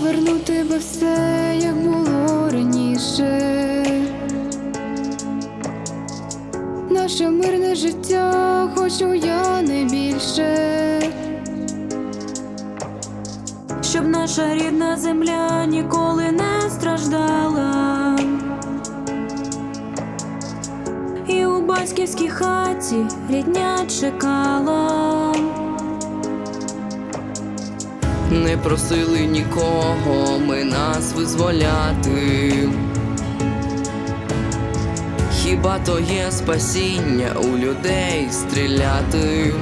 повернути би все, як було раніше. Наше мирне життя хочу я не більше. щоб наша рідна земля ніколи не страждала. І у батьківській хаті рідня чекала. Не просили нікого ми нас визволяти. Хіба то є спасіння у людей стріляти?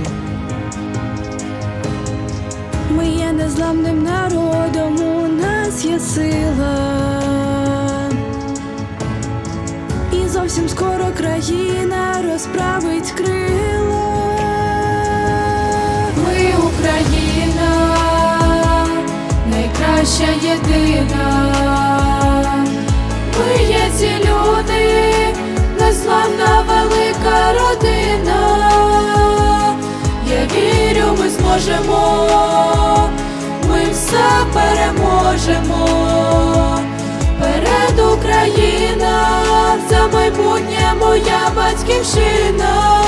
Ми є незламним народом, у нас є сила. І зовсім скоро країна розправить крила. Найкраща єдина. Ми є ці люди, незламна велика родина. Я вірю, ми зможемо, ми все переможемо. Перед Україна, за майбутнє моя батьківщина.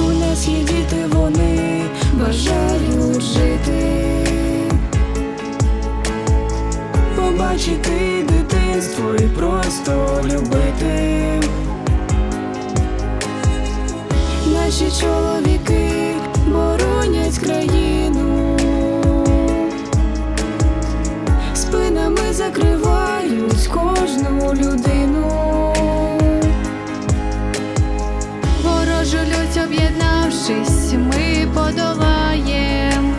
У нас є діти, вони бажають жити, побачити дитинство і просто любити. Наші чоловіки боронять країну, спинами закривають кожну людину. Ворожу лють об'єднавшись, ми подолаєм.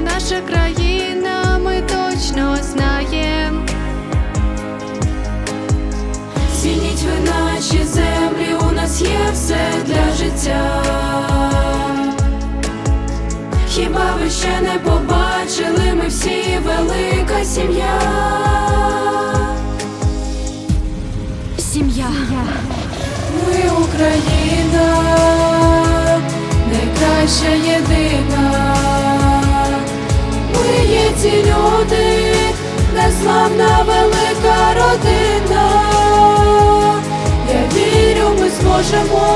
Наша країна, ми точно знаєм. Цініть ви наші землі, у нас є все для життя. Хіба ви ще не побачили, ми всі велика. Сім'я. Ці люди, незламна велика родина. Я вірю, ми зможемо,